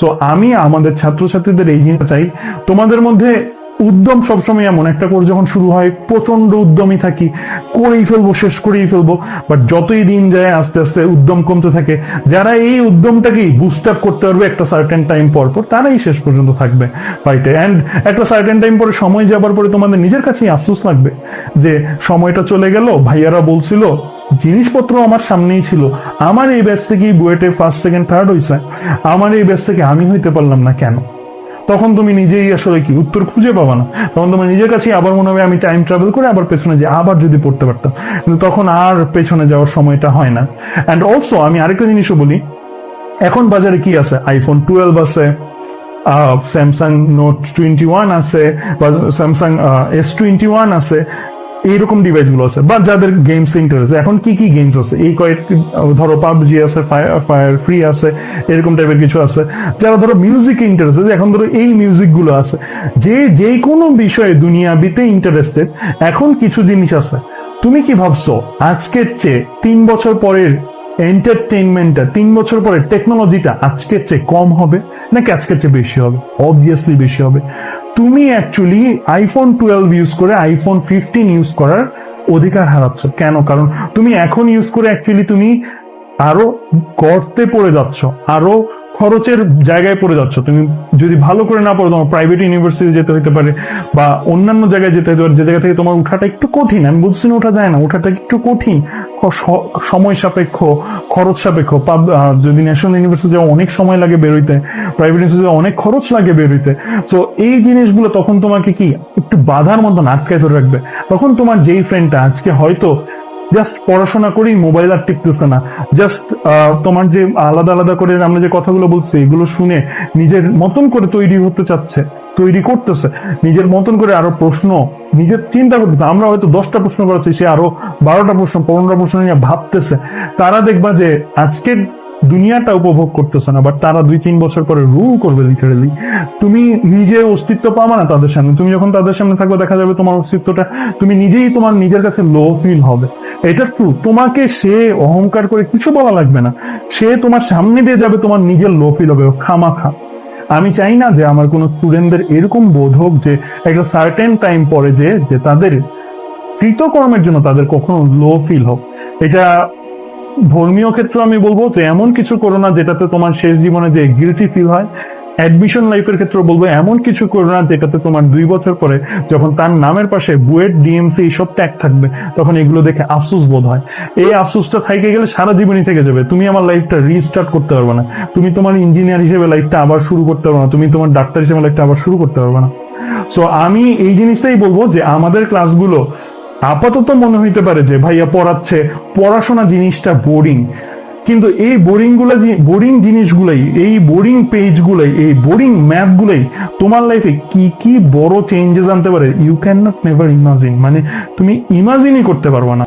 So আমি আমাদের ছাত্রছাত্রীদের এই জিনিসটা চাই। তোমাদের মধ্যে উদ্যম সবসময় এমন একটা কোর্স যখন শুরু হয় প্রচণ্ড উদ্যমী থাকি, করেই ফেলব, শেষ করেই ফেলব। বাট যতই দিন যায়, আস্তে আস্তে উদ্যম কমতে থাকে। যারা এই উদ্যমটাকেই বুস্ট আপ করতে পারবে একটা সার্টেন টাইম পর পর, তারাই শেষ পর্যন্ত থাকবে ফাইটে অ্যান্ড একটা সার্টেন টাইম পরে সময় যাবার পরে তোমাদের নিজের কাছেই আফসোস লাগবে যে, সময়টা চলে গেল, ভাইয়ারা বলছিল জিনিসপত্র আমার সামনেই ছিল। আমার এই ব্যাচ থেকেই বুয়েটে ফার্স্ট সেকেন্ড থার্ড হয়েছে আমার এই ব্যাচ থেকে আমি হইতে পারলাম না কেন? তখন তুমি নিজেই আসলে কি উত্তর খুঁজে পাবা না? তখন তোমার নিজের কাছে আবার মনে হবে আমি টাইম ট্রাভেল করে আবার পেছনে যে আবার যদি পড়তে পারতাম। কিন্তু তখন আর পেছনে যাওয়ার সময়টা হয় না। অ্যান্ড অলসো আমি আরেকটা জিনিসও বলি। এখন বাজারে কি আছে? আইফোন টুয়েলভ আছে স্যামসাং নোট টোয়েন্টি ওয়ান আছে, বা স্যামসাং এস টোয়েন্টি ওয়ান আছে এইরকম ডিভাইসগুলো আছে। বা যাদের গেমস ইন্টারেস্ট এখন কি কি গেমস আছে? এই কয়েক ধরো পাবজি আছে ফায়ার ফ্রি আছে, এরকম টাইপের কিছু আছে। যারা ধরো মিউজিক ইন্টারেস্ট এখন ধরো এই মিউজিকগুলো আছে। যে যে কোনো বিষয়ে দুনিয়াবিতে ইন্টারেস্টেড এখন কিছু জিনিস আছে। তুমি কি ভাবছ, আজকের চেয়ে তিন বছর পরের এন্টারটেইনমেন্টটা তিন বছর পরে টেকনোলজিটা আজকের চেয়ে কম হবে? নাকি আজকের চেয়ে বেশি হবে? অবভিয়াসলি বেশি হবে। তুমি অ্যাকচুয়ালি আইফোন টুয়েলভ ইউজ করে আইফোন ফিফটিন ইউজ করার অধিকার হারাচ্ছ। কেন? কারণ তুমি এখন ইউজ করে অ্যাকচুয়ালি তুমি আরও গর্তে পড়ে যাচ্ছ, আরও খরচের জায়গায় পড়ে যাচ্ছ। তুমি যদি ভালো করে না পড়ো, তোমার প্রাইভেট ইউনিভার্সিটি যেতে হতে পারে বা অন্যান্য জায়গায় যেতে হতে পারে, যে জায়গা থেকে তোমার উঠাটা একটু কঠিন। আমি বলছি না ওঠা যায় না ওঠাটা একটু কঠিন। সময় সাপেক্ষ, খরচ সাপেক্ষ যদি ন্যাশনাল ইউনিভার্সিটি অনেক সময় লাগে বেরোইতে প্রাইভেট ইউনিভার্সিটি অনেক খরচ লাগে বেরোইতে, তো এই জিনিসগুলো তখন তোমাকে কি একটু বাধার মতন আটকায় ধরে রাখবে? তখন তোমার যেই ফ্রেন্ডটা আজকে হয়তো জাস্ট পড়াশোনা করেই মোবাইল আর টিপতেছে না জাস্ট তোমার যে আলাদা আলাদা করে আমরা যে কথাগুলো বলছি, এগুলো শুনে নিজের মতন করে তৈরি হতে চাচ্ছে। তৈরি করতেছে, নিজের মতন করে আরও প্রশ্ন, নিজের চিন্তা করতে আমরা হয়তো দশটা প্রশ্ন করেছি সে আরও বারোটা প্রশ্ন, পনেরোটা প্রশ্ন নিয়ে ভাবতেছে। তারা দেখবা যে আজকের দুনিয়াটা উপভোগ করতেছে না বাট তারা দুই তিন বছর পরে রুল করবে লিটারেলি তুমি নিজে অস্তিত্ব পাবা না তাদের সামনে। তুমি যখন তাদের সামনে থাকবে, দেখা যাবে তোমার অস্তিত্বটা তুমি নিজেই তোমার নিজের কাছে লো ফিল হবে। এটা ট্রু তোমাকে সে অহংকার করে কিছু বলা লাগবে না। সে তোমার সামনে দিয়ে যাবে, তোমার নিজের লো ফিল হবে। খামাখা। আমি চাই না যে আমার কোনো স্টুডেন্টদের এরকম বোধ হোক যে একটা সার্টেন টাইম পরে যে যে তাদের কৃতকর্মের জন্য তাদের কখনো লো ফিল হোক। এটা ধর্মীয় ক্ষেত্রে আমি বলব যে, এমন কিছু করো না যেটাতে তোমার শেষ জীবনে যে গিলটি ফিল হয়। অ্যাডমিশন লাইফের ক্ষেত্রে বলব, এমন কিছু করো না যেটাতে তোমার দুই বছর পরে যখন তার নামের পাশে বুয়েট ডিএমসি এইসব ট্যাগ থাকবে, তখন এগুলো দেখে আফসোস বোধ হয়। এই আফসোসটা থেকে গেলে সারা জীবনই থেকে যাবে। তুমি আমার লাইফটা রিস্টার্ট করতে পারবে না। তুমি তোমার ইঞ্জিনিয়ার হিসেবে লাইফটা আবার শুরু করতে পারবে না। তুমি তোমার ডাক্তার হিসেবে লাইফটা আবার শুরু করতে পারবে না। সো আমি এই জিনিসটাই বলব যে আমাদের ক্লাসগুলো আপাতত মনে হইতে পারে যে ভাইয়া পড়াচ্ছে, পড়াশোনা জিনিসটা বোরিং কিন্তু এই বোরিংগুলা বোরিং জিনিসগুলাই, এই বোরিং পেজ গুলাই, এই বোরিং ম্যাথ গুলাই তোমার লাইফে কি কি বড় চেঞ্জেস আনতে পারে? You can not never imagine মানে তুমি ইমাজিনই করতে পারব না।